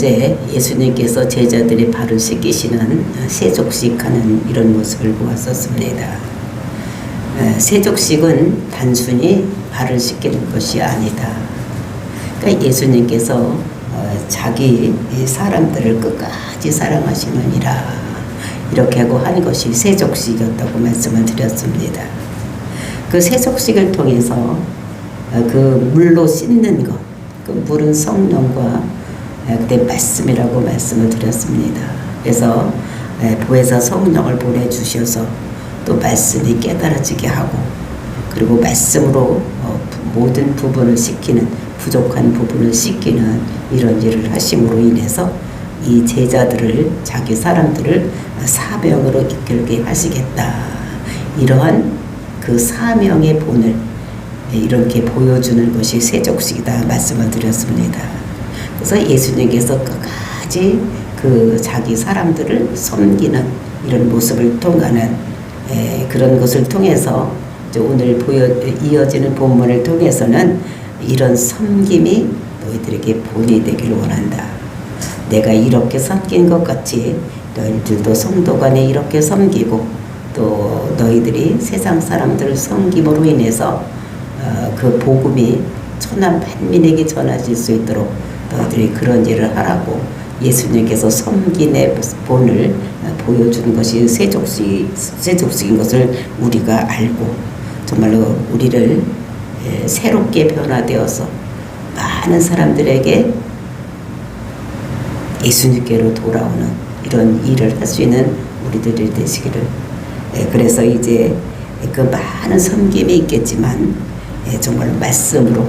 어제 예수님께서 제자들이 발을 씻기시는 세족식하는 이런 모습을 보았었습니다. 에, 세족식은 단순히 발을 씻기는 것이 아니다. 그러니까 예수님께서 어, 자기 이 사람들을 끝까지 사랑하시느니라 이렇게 하고 한 것이 세족식이었다고 말씀을 드렸습니다. 그 세족식을 통해서 어, 그 물로 씻는 것, 그 물은 성령과 에, 그때 말씀이라고 말씀을 드렸습니다. 그래서 에, 보혜사 성령을 보내주셔서 또 말씀이 깨달아지게 하고 그리고 말씀으로 어, 부- 모든 부분을 씻기는 부족한 부분을 씻기는 이런 일을 하심으로 인해서 이 제자들을 자기 사람들을 사명으로 이끌게 하시겠다 이러한 그 사명의 본을 이렇게 보여주는 것이 세족식이다 말씀을 드렸습니다. 그래서 예수님께서 끝까지 그 자기 사람들을 섬기는 이런 모습을 통하는 에, 그런 것을 통해서 오늘 보여 이어지는 본문을 통해서는 이런 섬김이 너희들에게 본이 되기를 원한다. 내가 이렇게 섬긴 것 같이 너희들도 성도 간에 이렇게 섬기고 또 너희들이 세상 사람들을 섬김으로 인해서 어, 그 복음이 천한 만민에게 전하질 수 있도록 너희들이 그런 일을 하라고 예수님께서 섬김의 본을 어, 보여주는 것이 세족식, 세족식인 것을 우리가 알고 정말로 우리를 에, 새롭게 변화되어서 많은 사람들에게 예수님께로 돌아오는 이런 일을 할 수 있는 우리들이 되시기를. 예, 그래서 이제 그 많은 섬김이 있겠지만 예, 정말 말씀으로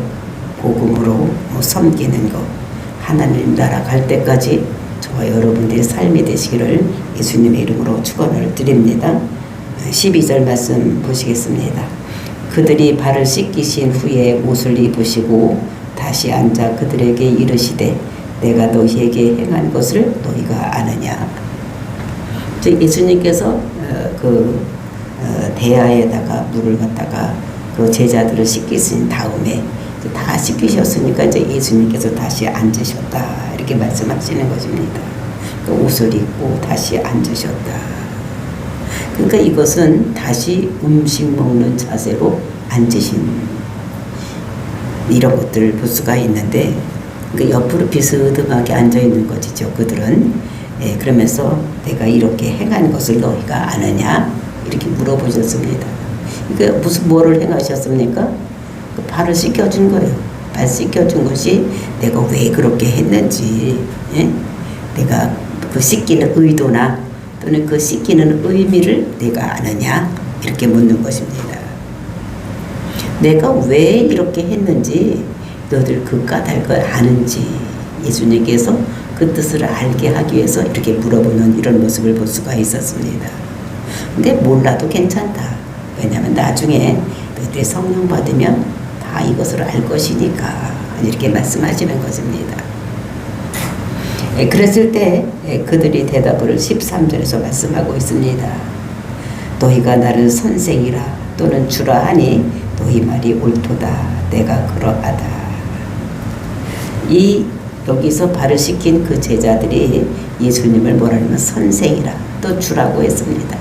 복음으로 어, 섬기는 것 하나님 나라 갈 때까지 저와 여러분들의 삶이 되시기를 예수님의 이름으로 축원을 드립니다. 12절 말씀 보시겠습니다. 그들이 발을 씻기신 후에 옷을 입으시고 다시 앉아 그들에게 이르시되 내가 너희에게 행한 것을 너희가 아느냐. 즉 예수님께서 어, 그 어, 대야에다가 물을 갖다가 그 제자들을 씻기신 다음에 다 씻기셨으니까 이제 예수님께서 다시 앉으셨다 이렇게 말씀하시는 것입니다. 그 옷을 입고 다시 앉으셨다. 그러니까 이것은 다시 음식 먹는 자세로 앉으신 이런 것들을 볼 수가 있는데 그 옆으로 비스듬하게 앉아 있는 것이죠. 그들은 예, 그러면서 내가 이렇게 행한 것을 너희가 아느냐 이렇게 물어보셨습니다. 그러니까 무슨 뭐를 행하셨습니까? 그 발을 씻겨준 거예요. 발 씻겨준 것이 내가 왜 그렇게 했는지, 예? 내가 그 씻기는 의도나 또는 그 씻기는 의미를 내가 아느냐 이렇게 묻는 것입니다. 내가 왜 이렇게 했는지 너들 그 까닭을 아는지 예수님께서 그 뜻을 알게 하기 위해서 이렇게 물어보는 이런 모습을 볼 수가 있었습니다. 근데 몰라도 괜찮다. 왜냐하면 나중에 성령 받으면 다 이것을 알 것이니까 이렇게 말씀하시는 것입니다. 예, 그랬을 때 예, 그들이 대답을 13절에서 말씀하고 있습니다. 너희가 나를 선생이라 또는 주라 하니 너희 말이 옳도다. 내가 그러하다. 이 여기서 발을 씻긴 그 제자들이 예수님을 뭐라면 선생이라 또 주라고 했습니다.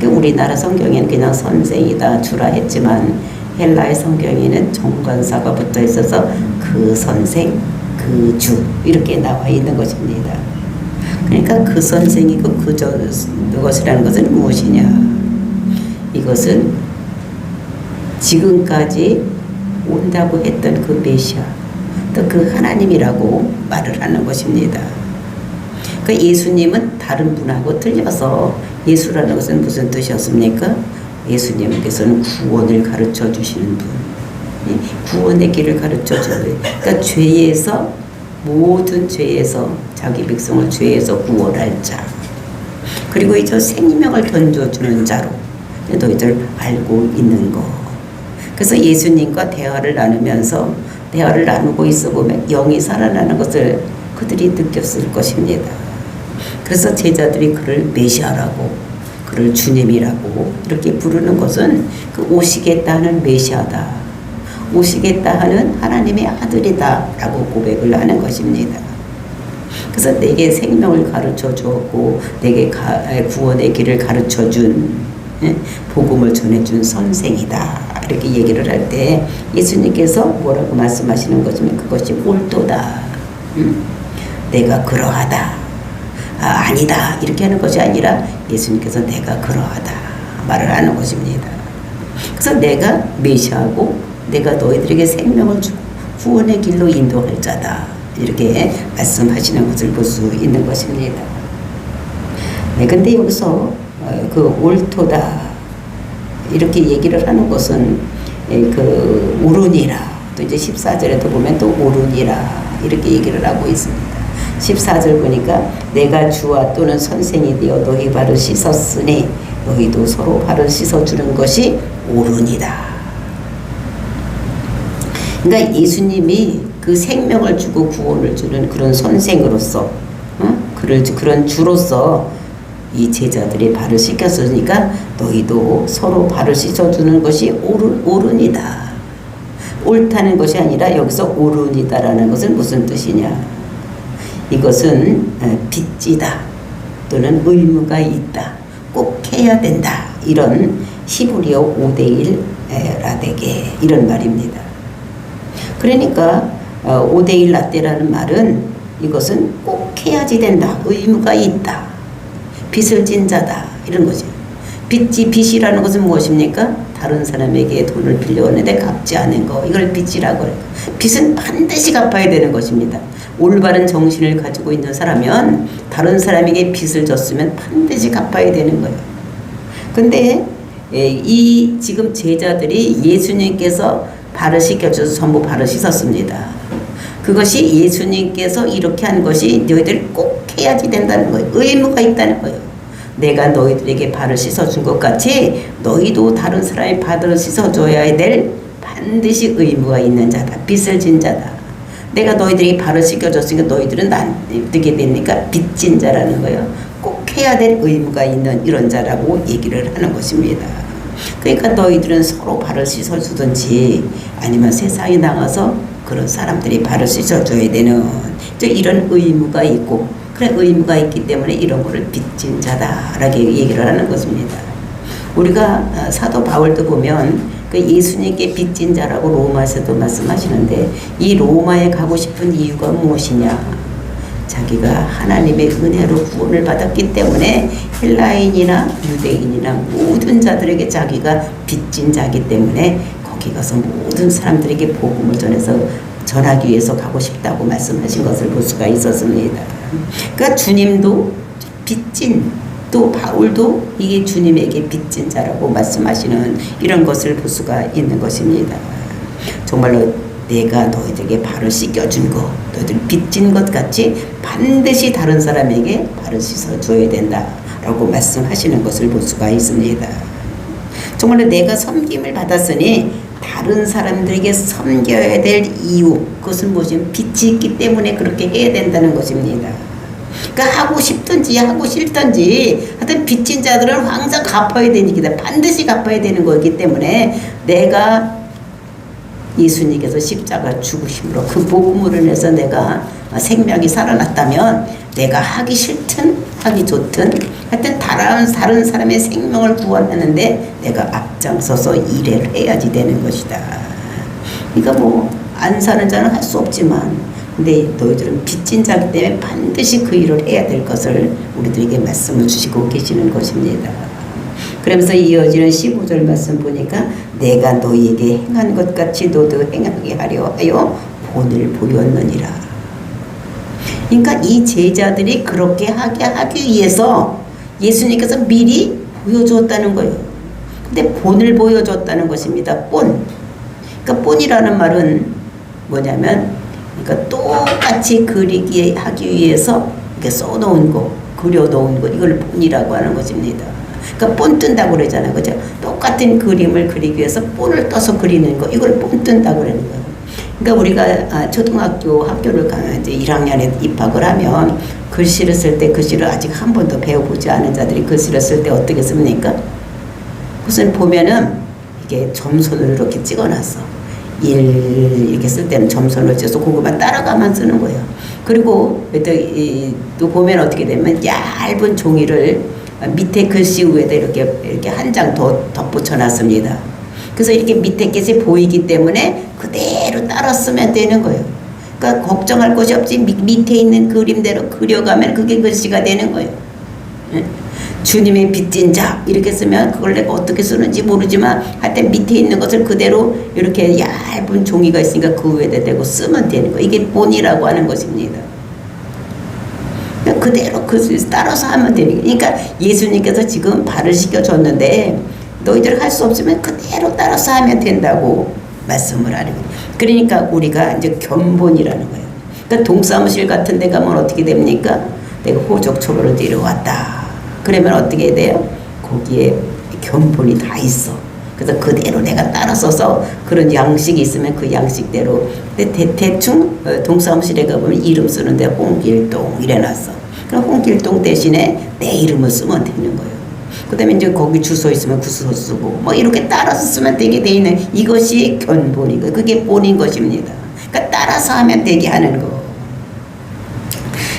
그 우리나라 성경에는 그냥 선생이다 주라 했지만 헬라의 성경에는 정관사가 붙어 있어서 그 선생 그 주 이렇게 나와 있는 것입니다. 그러니까 그 선생이고 그저 그것이라는 것은 무엇이냐? 이것은 지금까지 온다고 했던 그 메시아 또 그 하나님이라고 말을 하는 것입니다. 그 예수님은 다른 분하고 틀려서 예수라는 것은 무슨 뜻이었습니까? 예수님께서는 구원을 가르쳐 주시는 분. 예, 구원의 길을 가르쳐 주는 그러니까 죄에서 모든 죄에서 자기 백성을 죄에서 구원할 자. 그리고 이제 생명을 던져주는 자로 너희들 알고 있는 거. 그래서 예수님과 대화를 나누면서 대화를 나누고 있어 보면 영이 살아나는 것을 그들이 느꼈을 것입니다. 그래서 제자들이 그를 메시아라고 그를 주님이라고 이렇게 부르는 것은 그 오시겠다는 메시아다. 오시겠다 하는 하나님의 아들이다라고 고백을 하는 것입니다. 그래서 내게 생명을 가르쳐 주었고 내게 가- 구원의 길을 가르쳐 준 예? 복음을 전해준 선생이다 이렇게 얘기를 할 때 예수님께서 뭐라고 말씀하시는 것이면 그것이 옳도다 음? 내가 그러하다 아, 아니다 이렇게 하는 것이 아니라 예수님께서 내가 그러하다. 말을 하는 것입니다. 그래서 내가 메시아고 내가 너희들에게 생명을 주고 구원의 길로 인도할 자다. 이렇게 말씀하시는 것을 볼 수 있는 것입니다. 네, 근데 여기서 어, 그 옳도다. 이렇게 얘기를 하는 것은 예, 그 옳으니라. 또 이제 14절에도 보면 또 옳으니라. 이렇게 얘기를 하고 있습니다. 14절 보니까 내가 주와 또는 선생이 되어 너희 발을 씻었으니 너희도 서로 발을 씻어주는 것이 옳으니라. 그러니까 예수님이 그 생명을 주고 구원을 주는 그런 선생으로서 어? 그를 그런 주로서 이 제자들이 발을 씻겼으니까 너희도 서로 발을 씻어주는 것이 옳으니다. 옳다는 것이 아니라 여기서 옳으니다라는 것은 무슨 뜻이냐? 이것은 어, 빚지다 또는 의무가 있다. 꼭 해야 된다. 이런 히브리어 5대1 라데게 이런 말입니다. 그러니까 5대1 라떼라는 말은 이것은 꼭 해야지 된다. 의무가 있다. 빚을 진 자다. 이런 거죠. 빚지 빚이라는 것은 무엇입니까? 다른 사람에게 돈을 빌려오는데 갚지 않은 거. 이걸 빚이라고 해요. 빚은 반드시 갚아야 되는 것입니다. 올바른 정신을 가지고 있는 사람은 다른 사람에게 빚을 졌으면 반드시 갚아야 되는 거예요. 근데 예, 이 지금 제자들이 예수님께서 발을 씻겨줘서 전부 발을 씻었습니다. 그것이 예수님께서 이렇게 한 것이 너희들 꼭 해야지 된다는 거예요. 의무가 있다는 거예요. 내가 너희들에게 발을 씻어준 것 같이 너희도 다른 사람의 발을 씻어줘야 될 반드시 의무가 있는 자다. 빚을 진 자다. 내가 너희들에게 발을 씻겨줬으니까 너희들은 난 어떻게 됩니까? 빚진 자라는 거예요. 꼭 해야 될 의무가 있는 이런 자라고 얘기를 하는 것입니다. 그러니까 너희들은 서로 발을 씻어주든지 아니면 세상에 나가서 그런 사람들이 발을 씻어줘야 되는 이런 의무가 있고 그래 의무가 있기 때문에 이런 거를 빚진 자다라고 얘기를 하는 것입니다. 우리가 어, 사도 바울도 보면 그 예수님께 빚진 자라고 로마에서도 말씀하시는데 이 로마에 가고 싶은 이유가 무엇이냐? 자기가 하나님의 은혜로 구원을 받았기 때문에 헬라인이나 유대인이나 모든 자들에게 자기가 빚진 자기 때문에 거기 가서 모든 사람들에게 복음을 전해서 전하기 위해서 가고 싶다고 말씀하신 것을 볼 수가 있었습니다. 그러니까 주님도 빚진 또 바울도 이게 주님에게 빚진 자라고 말씀하시는 이런 것을 볼 수가 있는 것입니다. 정말로 내가 너희들에게 발을 씻겨준 거, 너희들 빚진 것 같이 반드시 다른 사람에게 발을 씻어줘야 된다 라고 말씀하시는 것을 볼 수가 있습니다. 정말로 내가 섬김을 받았으니 다른 사람들에게 섬겨야 될 이유, 그것은 무엇이면 빚이 있기 때문에 그렇게 해야 된다는 것입니다. 그러니까 하고 싶든지 하고 싫든지 하여튼 빚진 자들은 항상 갚아야 되니까 반드시 갚아야 되는 거기 때문에 내가 예수님께서 십자가 죽으심으로 그 복음으로 인해서 내가 생명이 살아났다면 내가 하기 싫든 하기 좋든 하여튼 다른, 다른 사람의 생명을 구원하는데 내가 앞장서서 일을 해야지 되는 것이다. 그러니까 뭐 안 사는 자는 할 수 없지만 근데 너희들은 빚진 자기 때문에 반드시 그 일을 해야 될 것을 우리들에게 말씀을 주시고 계시는 것입니다. 그러면서 이어지는 15절 말씀 보니까 내가 너희에게 행한 것 같이 너도 행하게 하려 하여 본을 보였느니라. 그러니까 이 제자들이 그렇게 하게 하기 위해서 예수님께서 미리 보여주었다는 거예요. 근데 본을 보여줬다는 것입니다. 본. 그러니까 본이라는 말은 뭐냐면 그러니까 똑같이 그리기 하기 위해서 이렇게 써놓은 거, 그려놓은 거 이걸 본이라고 하는 것입니다. 그러니까 본 뜬다고 그러잖아요. 그죠? 똑같은 그림을 그리기 위해서 본을 떠서 그리는 거 이걸 본 뜬다고 그러는 거예요. 그러니까 우리가 아, 초등학교 학교를 가면 이제 1학년에 입학을 하면 글씨를 쓸 때 글씨를 아직 한 번도 배워보지 않은 자들이 글씨를 쓸 때 어떻게 씁니까? 그것을 보면은 이게 점선으로 이렇게 찍어놨어. 일 이렇게 쓸 때는 점선을 어째서 그거만 따라가만 쓰는 거예요. 그리고 또, 이, 또 보면 어떻게 되면 얇은 종이를 밑에 글씨 위에다 이렇게 이렇게 한 장 더 덧붙여 놨습니다. 그래서 이렇게 밑에 것이 보이기 때문에 그대로 따라 쓰면 되는 거예요. 그러니까 걱정할 것이 밑- 밑에 있는 그림대로 그려가면 그게 글씨가 되는 거예요. 예? 주님의 빚진 자 이렇게 쓰면 그걸 내가 어떻게 쓰는지 모르지만 하여튼 밑에 있는 것을 그대로 이렇게 얇은 종이가 있으니까 그 위에다 대고 쓰면 되는 거예요. 이게 본이라고 하는 것입니다. 그대로 그 따라서 하면 되는 거예요. 그러니까 예수님께서 지금 발을 시켜줬는데 너희들 할 수 없으면 그대로 따라서 하면 된다고 말씀을 하는 거예요. 그러니까 우리가 이제 견본이라는 거예요. 그러니까 동사무실 같은 데 가면 어떻게 됩니까? 내가 호적초로를 내려왔다. 그러면 어떻게 돼요? 거기에 견본이 다 있어. 그래서 그대로 내가 따라서서 그런 양식이 있으면 그 양식대로 근데 대, 대충 어, 동사무실에 가보면 이름 쓰는데 홍길동 이래놨어. 그럼 홍길동 대신에 내 이름을 쓰면 되는 거예요. 그 다음에 이제 거기 주소 있으면 주소 쓰고 뭐 이렇게 따라서 쓰면 되게 돼 있는 이것이 견본이고 그게 본인 것입니다. 그러니까 따라서 하면 되게 하는 거.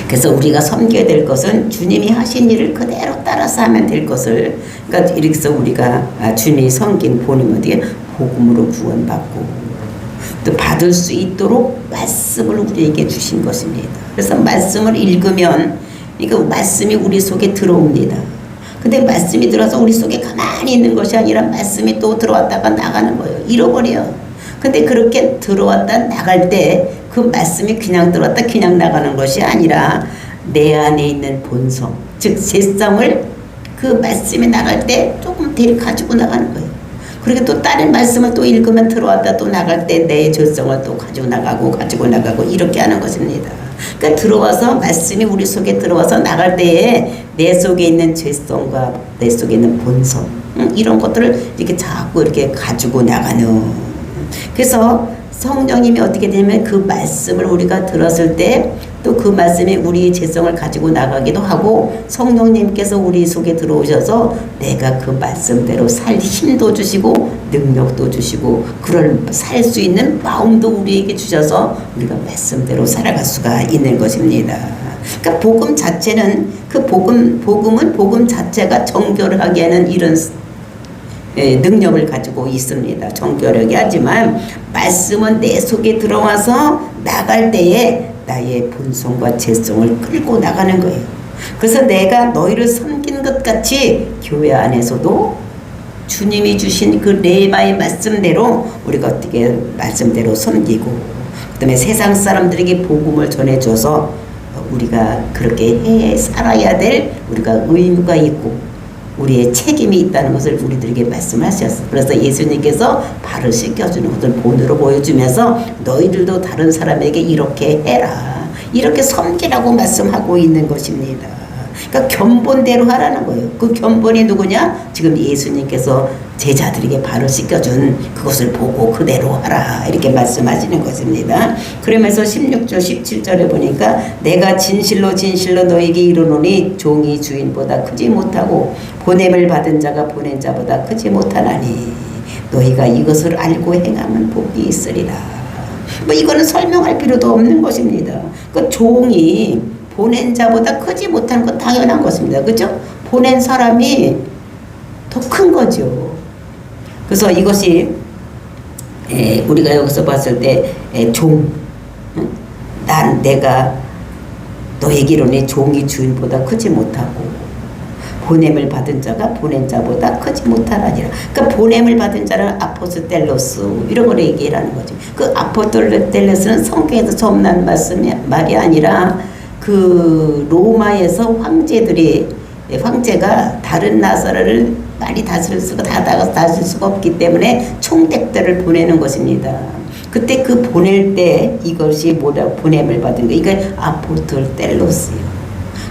그래서 우리가 섬겨야 될 것은 주님이 하신 일을 그대로 따라서 하면 될 것을 그러니까 이렇게 해서 우리가 아, 주님이 섬긴 본인 어디에 복음으로 구원받고 또 받을 수 있도록 말씀을 우리에게 주신 것입니다. 그래서 말씀을 읽으면 이거 말씀이 우리 속에 들어옵니다. 근데 말씀이 들어서 우리 속에 가만히 있는 것이 아니라 말씀이 또 들어왔다가 나가는 거예요. 잃어버려. 근데 그렇게 들어왔다 나갈 때 그 말씀이 그냥 들어왔다 그냥 나가는 것이 아니라 내 안에 있는 본성, 즉 세상을 그 말씀이 나갈 때 조금 데리 가지고 나가는 거예요. 그리고 또 다른 말씀을 또 읽으면 들어왔다 또 나갈 때내 죄성을 또 가지고 나가고 가지고 나가고 이렇게 하는 것입니다. 그러니까 들어와서 말씀이 우리 속에 들어와서 나갈 때에 내 속에 있는 죄성과 내 속에 있는 본성 응? 이런 것들을 이렇게 자꾸 이렇게 가지고 나가는 그래서 성령님이 어떻게 되면 그 말씀을 우리가 들었을 때 또 그 말씀이 우리의 죄성을 가지고 나가기도 하고 성령님께서 우리 속에 들어오셔서 내가 그 말씀대로 살 힘도 주시고 능력도 주시고 그걸 살수 있는 마음도 우리에게 주셔서 우리가 말씀대로 살아갈 수가 있는 것입니다. 그러니까 복음 자체는 그 복음 복음은 복음 자체가 정결하게 하는 이런 예, 능력을 가지고 있습니다. 정결하게 하지만 말씀은 내 속에 들어와서 나갈 때에 나의 본성과 재성을 끌고 나가는 거예요. 그래서 내가 너희를 섬긴 것 같이 교회 안에서도 주님이 주신 그 레마의 말씀대로 우리가 어떻게 말씀대로 섬기고 그다음에 세상 사람들에게 복음을 전해줘서 우리가 그렇게 해 살아야 될 우리가 의무가 있고 우리의 책임이 있다는 것을 우리들에게 말씀하셨어요. 그래서 예수님께서 발을 씻겨주는 것을 본으로 보여주면서 너희들도 다른 사람에게 이렇게 해라. 이렇게 섬기라고 말씀하고 있는 것입니다. 그러니까 견본대로 하라는 거예요. 그 견본이 누구냐? 지금 예수님께서 제자들에게 발을 씻겨준 그것을 보고 그대로 하라. 이렇게 말씀하시는 것입니다. 그러면서 16절, 17절에 보니까 내가 진실로 진실로 너에게 이르노니 종이 주인보다 크지 못하고 보냄을 받은 자가 보낸 자보다 크지 못하나니 너희가 이것을 알고 행하면 복이 있으리라. 뭐 이거는 설명할 필요도 없는 것입니다. 그 종이 보낸 자보다 크지 못한 건 당연한 것입니다. 그죠? 보낸 사람이 더 큰 거죠. 그래서 이것이 에, 우리가 여기서 봤을 때 에, 종, 응? 난 내가 너에게로는 종이 주인보다 크지 못하고 보냄을 받은 자가 보낸 자보다 크지 못하다니라. 그러니까 보냄을 받은 자는 아포스텔로스 이런 걸 얘기하는 거죠. 그 아포스텔로스는 성경에서 처음 난 말씀이 말이 아니라 그 로마에서 황제들이 황제가 다른 나라를 많이 다스릴 수가 다 다스릴 수가 없기 때문에 총택들을 보내는 것입니다. 그때 그 보낼 때 이것이 뭐라 보냄을 받은 거 이게 아포스텔로스예요.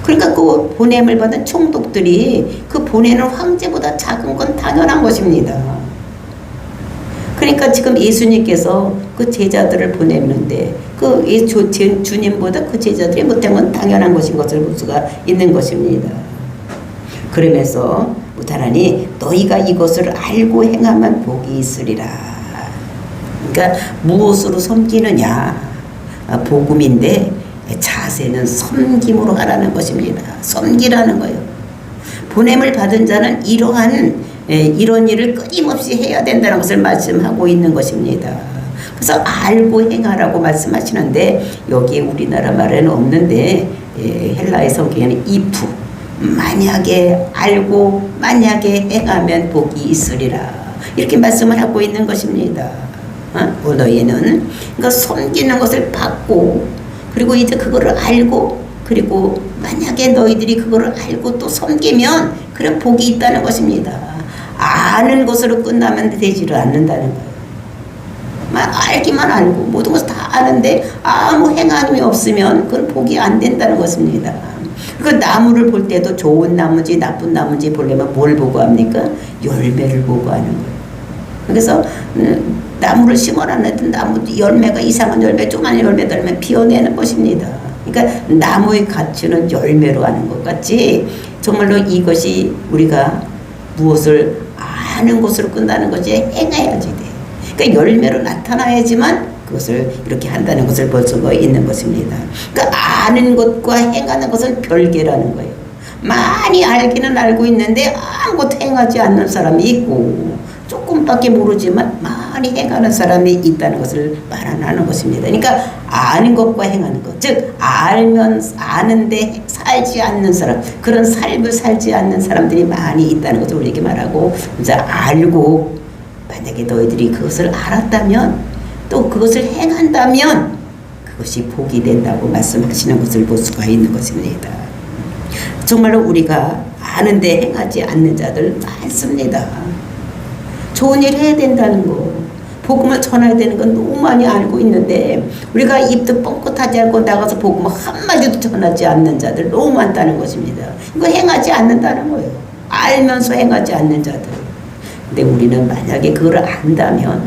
그러니까 그 보냄을 받은 총독들이 그 보내는 황제보다 작은 건 당연한 것입니다. 그러니까 지금 예수님께서 그 제자들을 보내는데 그 주- 주님보다 그 제자들이 못한 건 당연한 것인 것을 볼 수가 있는 것입니다. 그러면서 무타라니 너희가 이것을 알고 행하면 복이 있으리라. 그러니까 무엇으로 섬기느냐 아, 복음인데 자세는 섬김으로 하라는 것입니다. 섬기라는 거예요. 보냄을 받은 자는 이러한 예, 이런 일을 끊임없이 해야 된다는 것을 말씀하고 있는 것입니다. 그래서 알고 행하라고 말씀하시는데 여기 우리나라 말에는 없는데 예, 헬라의 성경에는 이프 만약에 알고 만약에 행하면 복이 있으리라 이렇게 말씀을 하고 있는 것입니다. 어? 너희는 그러니까 섬기는 것을 받고 그리고 이제 그거를 알고 그리고 만약에 너희들이 그거를 알고 또 섬기면 그런 복이 있다는 것입니다. 아는 것으로 끝나면 되지를 않는다는 거예요. 막 알기만 알고 모든 것을 다 아는데 아무 행함이 없으면 그건 복이 안 된다는 것입니다. 그 나무를 볼 때도 좋은 나무인지 나쁜 나무인지 보려면 뭘 보고 합니까? 열매를 보고 하는 거예요. 그래서 음, 나무를 심어놨는데 나무 열매가 이상한 열매, 조그만 열매 들면 피어내는 것입니다. 그러니까 나무의 가치는 열매로 하는 것 같지 정말로 이것이 우리가 무엇을 아는 것으로 끝나는 것이 행해야지 돼. 그러니까 열매로 나타나야지만 그것을 이렇게 한다는 것을 볼 수가 있는 것입니다. 그러니까 아는 것과 행하는 것은 별개라는 거예요. 많이 알기는 알고 있는데 아무것도 행하지 않는 사람이 있고 조금밖에 모르지만 많이 행하는 사람이 있다는 것을 말하는 것입니다. 그러니까 아는 것과 행하는 것, 즉 알면 아는데 살지 않는 사람, 그런 삶을 살지 않는 사람들이 많이 있다는 것을 우리에게 말하고 이제 알고 만약에 너희들이 그것을 알았다면 또 그것을 행한다면 그것이 복이 된다고 말씀하시는 것을 볼 수가 있는 것입니다. 정말로 우리가 아는데 행하지 않는 자들 많습니다. 좋은 일 해야 된다는 거. 복음을 전해야 되는 건 너무 많이 알고 있는데 우리가 입도 뻥긋하지 않고 나가서 복음을 한마디도 전하지 않는 자들 너무 많다는 것입니다. 이거 행하지 않는다는 거예요. 알면서 행하지 않는 자들. 근데 우리는 만약에 그걸 안다면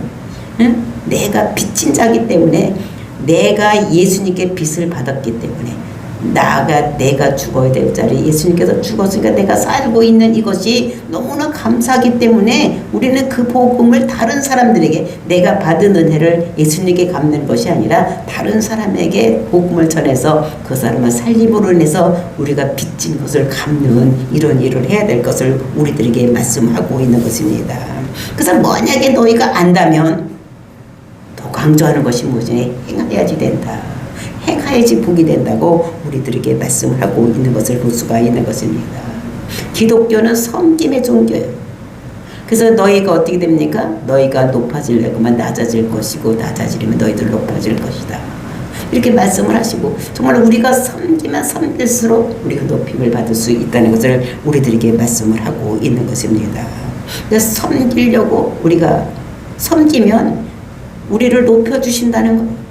응? 내가 빚진 자기 때문에 내가 예수님께 빚을 받았기 때문에 나가 내가 죽어야 될 자리 예수님께서 죽었으니까 내가 살고 있는 이것이 너무나 감사하기 때문에 우리는 그 복음을 다른 사람들에게 내가 받은 은혜를 예수님께 갚는 것이 아니라 다른 사람에게 복음을 전해서 그 사람을 살림으로 인해서 우리가 빚진 것을 갚는 이런 일을 해야 될 것을 우리들에게 말씀하고 있는 것입니다. 그래서 만약에 너희가 안다면 더 강조하는 것이 뭐지? 행해야지 된다. 행하야지 복이 된다고 우리들에게 말씀을 하고 있는 것을 볼 수가 있는 것입니다. 기독교는 섬김의 종교예요. 그래서 너희가 어떻게 됩니까? 너희가 높아지려고만 낮아질 것이고 낮아지려면 너희들 높아질 것이다. 이렇게 말씀을 하시고 정말 우리가 섬기면 섬길수록 우리가 높임을 받을 수 있다는 것을 우리들에게 말씀을 하고 있는 것입니다. 섬기려고 우리가 섬기면 우리를 높여주신다는 거예요.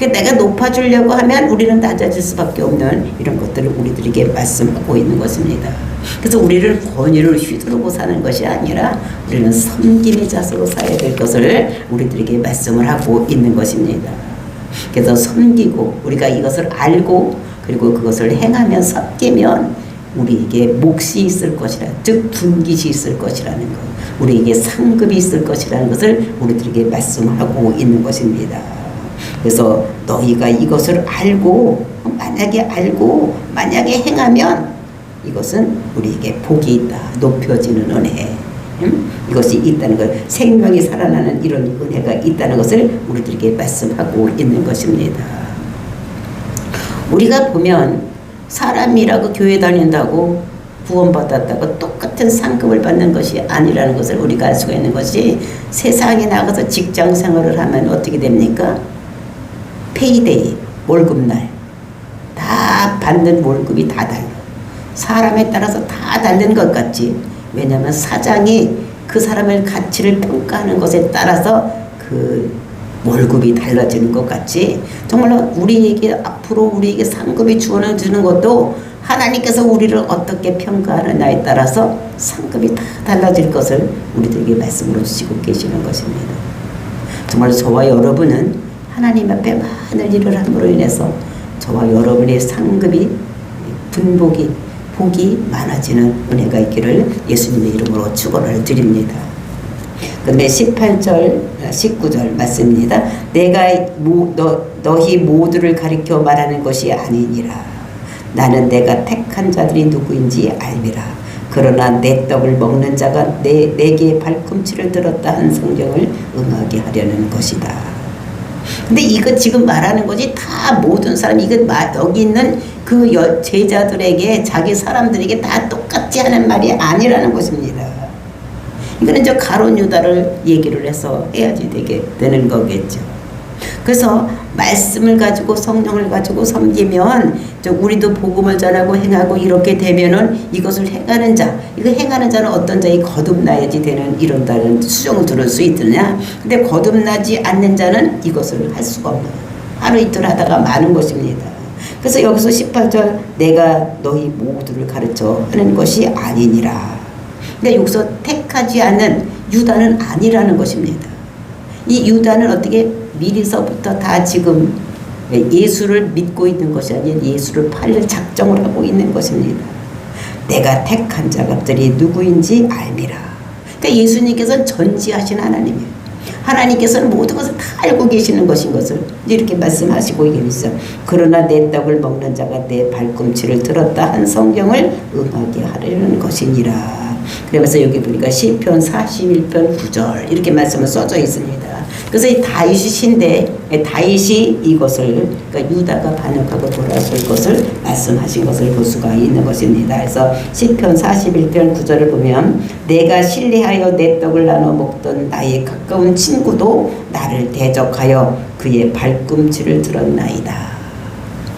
그 내가 높아주려고 하면 우리는 낮아질 수밖에 없는 이런 것들을 우리들에게 말씀하고 있는 것입니다. 그래서 우리를 권위를 휘두르고 사는 것이 아니라 우리는 섬김의 자세로 살아야 될 것을 우리들에게 말씀을 하고 있는 것입니다. 그래서 섬기고 우리가 이것을 알고 그리고 그것을 행하면 섬기면 우리에게 몫이 있을 것이라 즉 분깃이 있을 것이라는 것 우리에게 상급이 있을 것이라는 것을 우리들에게 말씀하고 있는 것입니다. 그래서 너희가 이것을 알고 만약에 알고 만약에 행하면 이것은 우리에게 복이 있다. 높여지는 은혜. 음? 이것이 있다는 것, 생명이 살아나는 이런 은혜가 있다는 것을 우리들에게 말씀하고 있는 것입니다. 우리가 보면 사람이라고 교회 다닌다고 구원받았다고 똑같은 상급을 받는 것이 아니라는 것을 우리가 알 수가 있는 것이 세상에 나가서 직장 생활을 하면 어떻게 됩니까? 페이데이, 월급날. 다 받는 월급이 다 달라. 사람에 따라서 다 다른 것 같지. 왜냐하면 사장이 그 사람의 가치를 평가하는 것에 따라서 그 월급이 달라지는 것 같지. 정말로 우리에게 앞으로 우리에게 상급이 주어주는 것도 하나님께서 우리를 어떻게 평가하느냐에 따라서 상급이 다 달라질 것을 우리들에게 말씀으로 주시고 계시는 것입니다. 정말 저와 여러분은 하나님 앞에 많은 일을 함으로 인해서 저와 여러분의 상급이 분복이 복이 많아지는 은혜가 있기를 예수님의 이름으로 축원을 드립니다. 그다음에 18절, 19절 맞습니다. 내가 모, 너, 너희 모두를 가리켜 말하는 것이 아니니라. 나는 내가 택한 자들이 누구인지 알미라. 그러나 내 떡을 먹는 자가 내, 내게 발꿈치를 들었다 한 성경을 응하게 하려는 것이다. 근데 이거 지금 말하는 것이 다 모든 사람 이거 마- 여기 있는 그 여- 제자들에게 자기 사람들에게 다 똑같지 않은 말이 아니라는 것입니다. 이거는 저 가론 유다를 얘기를 해서 해야지 되게 되는 거겠죠. 그래서 말씀을 가지고 성령을 가지고 섬기면 저 우리도 복음을 전하고 행하고 이렇게 되면은 이것을 행하는 자, 이거 행하는 자는 어떤 자이 거듭나야지 되는 이런다는 수정을 들을 수 있느냐? 근데 거듭나지 않는 자는 이것을 할 수가 없는 하루 이틀 하다가 마는 것입니다. 그래서 여기서 18절 내가 너희 모두를 가르쳐 하는 것이 아니니라. 근데 여기서 택하지 않는 유다는 아니라는 것입니다. 이 유다는 어떻게 미리서부터 다 지금 예수를 믿고 있는 것이 아닌 예수를 팔릴 작정을 하고 있는 것입니다. 내가 택한 자들이 누구인지 알미라. 그러니까 예수님께서는 전지하신 하나님이에요. 하나님께서는 모든 것을 다 알고 계시는 것인 것을 이렇게 말씀하시고 계시죠. 그러나 내 떡을 먹는 자가 내 발꿈치를 들었다 한 성경을 응하게 하려는 것이니라. 그러면서 여기 보니까 시편 41편 9절 이렇게 말씀을 써져 있습니다. 그래서 이 다윗이 신데 다윗이 이것을 그러니까 유다가 반역하고 돌아설 것을 말씀하신 것을 볼 수가 있는 것입니다. 그래서 시편 41편 9절을 보면 내가 신뢰하여 내 떡을 나눠 먹던 나의 가까운 친구도 나를 대적하여 그의 발꿈치를 들었나이다.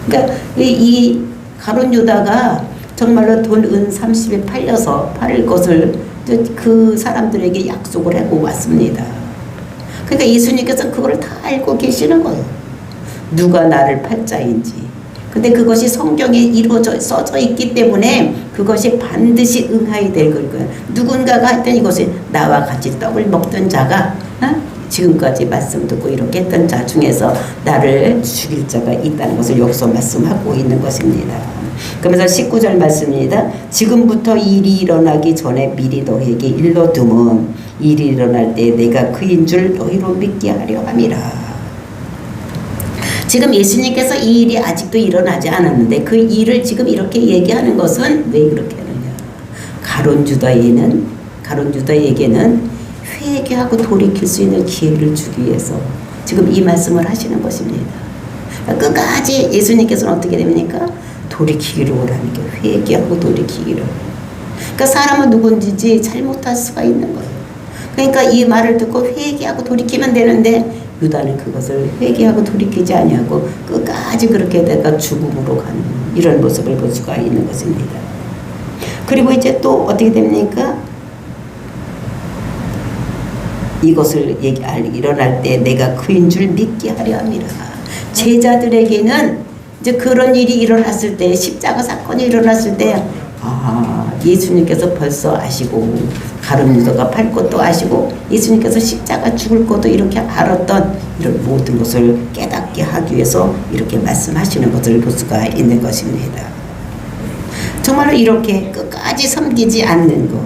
그러니까 이, 이 가론 유다가 정말로 돈 은 30에 팔려서 팔을 것을 그 사람들에게 약속을 하고 왔습니다. 그러니까 예수님께서 그걸 다 알고 계시는 거예요. 누가 나를 팔자인지. 근데 그것이 성경에 이루어져 써져 있기 때문에 그것이 반드시 응하게 될 거예요. 누군가가 하여튼 이것이 나와 같이 떡을 먹던 자가 어? 지금까지 말씀 듣고 이렇게 했던 자 중에서 나를 죽일 자가 있다는 것을 여기서 말씀하고 있는 것입니다. 그러면서 19절 말씀입니다. 지금부터 일이 일어나기 전에 미리 너에게 일러두면 일이 일어날 때 내가 그인 줄 너희로 믿게 하려 함이라. 지금 예수님께서 이 일이 아직도 일어나지 않았는데 그 일을 지금 이렇게 얘기하는 것은 왜 그렇게 하느냐? 가론 유다에는 가론 유다에게는 회개하고 돌이킬 수 있는 기회를 주기 위해서 지금 이 말씀을 하시는 것입니다. 끝까지 예수님께서는 어떻게 됩니까? 돌이키기를 원하는 게 회개하고 돌이키기를. 그러니까 사람은 누군지 잘못할 수가 있는 거예요. 그러니까 이 말을 듣고 회개하고 돌이키면 되는데 유다는 그것을 회개하고 돌이키지 아니하고 끝까지 그렇게 내가 죽음으로 가는 이런 모습을 볼 수가 있는 것입니다. 그리고 이제 또 어떻게 됩니까? 이것을 얘기 일어날 때 내가 그인 줄 믿게 하려 함이라. 제자들에게는 이제 그런 일이 일어났을 때 십자가 사건이 일어났을 때 아, 예수님께서 벌써 아시고 가룟 유다가 팔 것도 아시고 예수님께서 십자가 죽을 것도 이렇게 알았던 이런 모든 것을 깨닫게 하기 위해서 이렇게 말씀하시는 것을 볼 수가 있는 것입니다. 정말로 이렇게 끝까지 섬기지 않는 것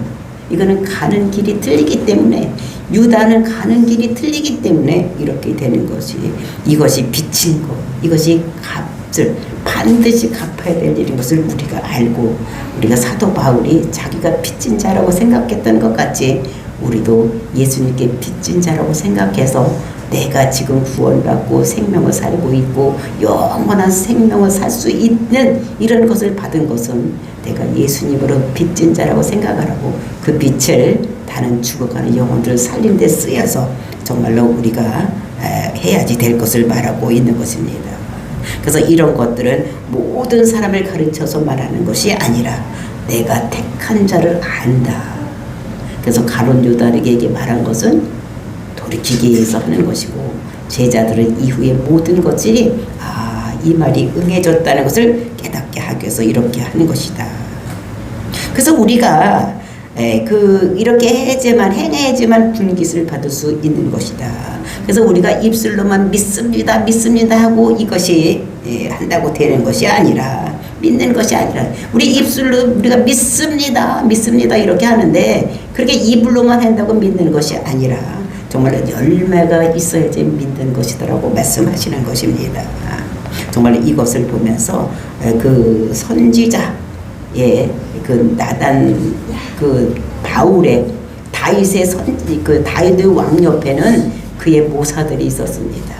이거는 가는 길이 틀리기 때문에 유다는 가는 길이 틀리기 때문에 이렇게 되는 것이 이것이 비친 것 이것이 값 을 반드시 갚아야 될 일인 것을 우리가 알고 우리가 사도 바울이 자기가 빚진 자라고 생각했던 것 같이 우리도 예수님께 빚진 자라고 생각해서 내가 지금 구원받고 생명을 살고 있고 영원한 생명을 살 수 있는 이런 것을 받은 것은 내가 예수님으로 빚진 자라고 생각을 하고 그 빛을 다른 죽어가는 영혼들을 살린 데 쓰여서 정말로 우리가 해야지 될 것을 말하고 있는 것입니다. 그래서 이런 것들은 모든 사람을 가르쳐서 말하는 것이 아니라 내가 택한 자를 안다. 그래서 가론 유다에게 말한 것은 돌이키기 위해서 하는 것이고 제자들은 이후에 모든 것들이 아 이 말이 응해졌다는 것을 깨닫게 하기 위해서 이렇게 하는 것이다. 그래서 우리가 에, 그 이렇게 해야지만 행해야지만 분깃을 받을 수 있는 것이다. 그래서 우리가 입술로만 믿습니다, 믿습니다 하고 이것이 에, 한다고 되는 것이 아니라 믿는 것이 아니라 우리 입술로 우리가 믿습니다, 믿습니다 이렇게 하는데 그렇게 입으로만 한다고 믿는 것이 아니라 정말 열매가 있어야지 믿는 것이더라고 말씀하시는 것입니다. 정말 이것을 보면서 에, 그 선지자 예, 그 나단 그 바울의 다윗의 선그 다윗의 왕 옆에는 그의 모사들이 있었습니다.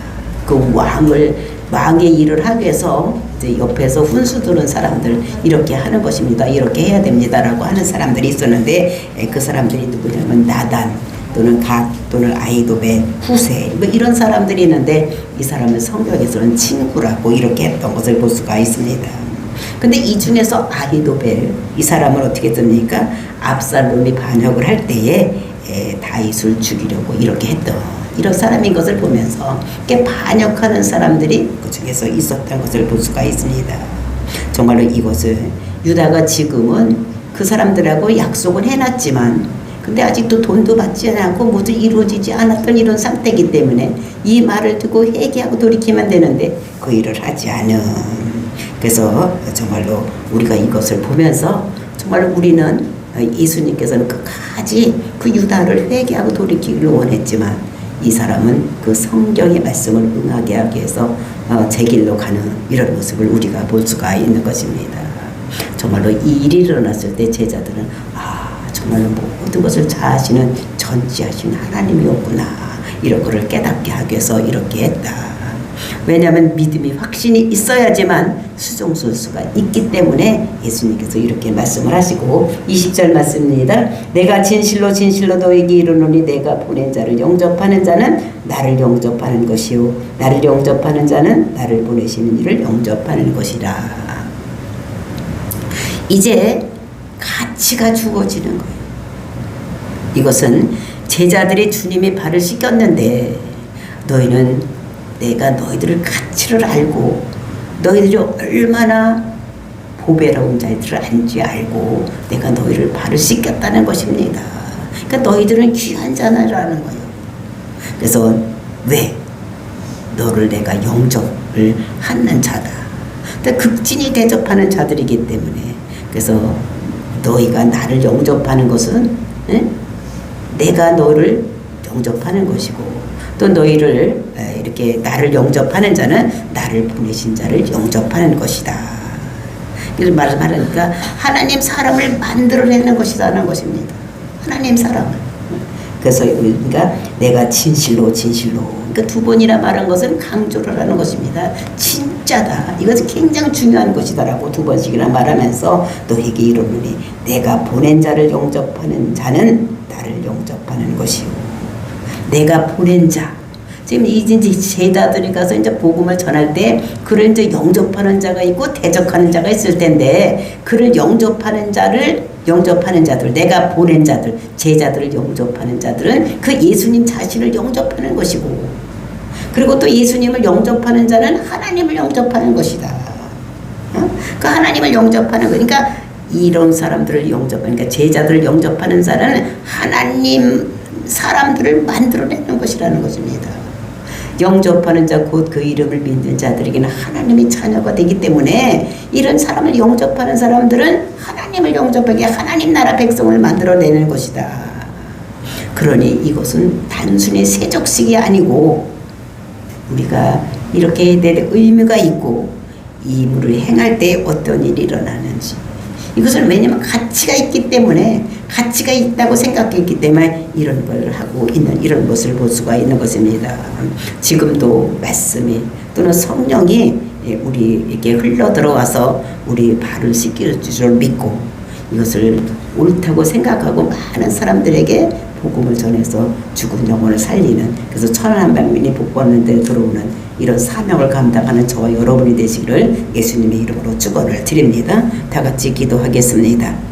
그 왕을 왕의 일을 하기 위해서 옆에서 훈수 두는 사람들 이렇게 하는 것입니다. 이렇게 해야 됩니다라고 하는 사람들이 있었는데 에, 그 사람들이 누구냐면 나단 또는 갓 또는 아이도베 후세 뭐 이런 사람들이 있는데 이 사람은 성경에서는 친구라고 이렇게 했던 것을 볼 수가 있습니다. 근데 이 중에서 아히도벨 이 사람을 어떻게 씁니까? 압살롬이 반역을 할 때에 에, 다윗을 죽이려고 이렇게 했던 이런 사람인 것을 보면서 이렇게 반역하는 사람들이 그 중에서 있었던 것을 볼 수가 있습니다. 정말로 이것을 유다가 지금은 그 사람들하고 약속을 해놨지만 근데 아직도 돈도 받지 않고 모두 이루어지지 않았던 이런 상태이기 때문에 이 말을 듣고 회개하고 돌이키면 되는데 그 일을 하지 않은 그래서 정말로 우리가 이것을 보면서 정말로 우리는 예수님께서는 끝까지 그 유다를 회개하고 돌이키기를 원했지만 이 사람은 그 성경의 말씀을 응하게 하기 위해서 어, 제 길로 가는 이런 모습을 우리가 볼 수가 있는 것입니다. 정말로 이 일이 일어났을 때 제자들은 아 정말로 모든 것을 다 하시는 전지하신 하나님이었구나 이런 거를 깨닫게 하기 위해서 이렇게 했다. 왜냐하면 믿음이 확신이 있어야지만 수종술수가 있기 때문에 예수님께서 이렇게 말씀을 하시고 20절 말씀입니다. 내가 진실로 진실로 너에게 이르노니 내가 보낸 자를 영접하는 자는 나를 영접하는 것이요 나를 영접하는 자는 나를 보내시는 이를 영접하는 것이라. 이제 가치가 주어지는 거예요. 이것은 제자들이 주님의 발을 씻겼는데 너희는 내가 너희들을 가치를 알고 너희들이 얼마나 보배로운 자들을 안지 알고 내가 너희를 발을 씻겼다는 것입니다. 그러니까 너희들은 귀한 자라는 거예요. 그래서 왜 너를 내가 영접을 하는 자다. 근데 극진히 대접하는 자들이기 때문에 그래서 너희가 나를 영접하는 것은 응? 내가 너를 영접하는 것이고 또 너희를 이렇게 나를 영접하는 자는 나를 보내신 자를 영접하는 것이다. 이런 말을 말하니까 하나님 사람을 만들어내는 것이라는 것입니다. 하나님 사람을. 그래서 그러니까 내가 진실로 진실로 그러니까 두 번이나 말한 것은 강조를 하는 것입니다. 진짜다. 이것은 굉장히 중요한 것이다라고 두 번씩이나 말하면서 너에게 이르노니 내가 보낸 자를 영접하는 자는 나를 영접하는 것이요. 내가 보낸 자 지금 이제 제자들이 가서 이제 복음을 전할 때 그를 이제 영접하는 자가 있고 대적하는 자가 있을 텐데 그를 영접하는 자를 영접하는 자들, 내가 보낸 자들, 제자들을 영접하는 자들은 그 예수님 자신을 영접하는 것이고 그리고 또 예수님을 영접하는 자는 하나님을 영접하는 것이다. 어? 그 하나님을 영접하는 거니까 이런 사람들을 영접하는 그러니까 제자들을 영접하는 자는 하나님 사람들을 만들어내는 것이라는 것입니다. 영접하는 자 곧 그 이름을 믿는 자들에게는 하나님의 자녀가 되기 때문에 이런 사람을 영접하는 사람들은 하나님을 영접하게 하나님 나라 백성을 만들어내는 것이다. 그러니 이것은 단순히 세족식이 아니고 우리가 이렇게 될 의미가 있고 이 임무를 행할 때 어떤 일이 일어나는지 이것을 왜냐면 가치가 있기 때문에 가치가 있다고 생각했기 때문에 이런 걸 하고 있는 이런 것을 볼 수가 있는 것입니다. 지금도 말씀이 또는 성령이 우리에게 흘러 들어와서 우리 발을 씻길 줄 믿고 이것을 옳다고 생각하고 많은 사람들에게 복음을 전해서 죽은 영혼을 살리는 그래서 천한 백민이 복 받는 데 들어오는 이런 사명을 감당하는 저와 여러분이 되시기를 예수님의 이름으로 축원을 드립니다. 다 같이 기도하겠습니다.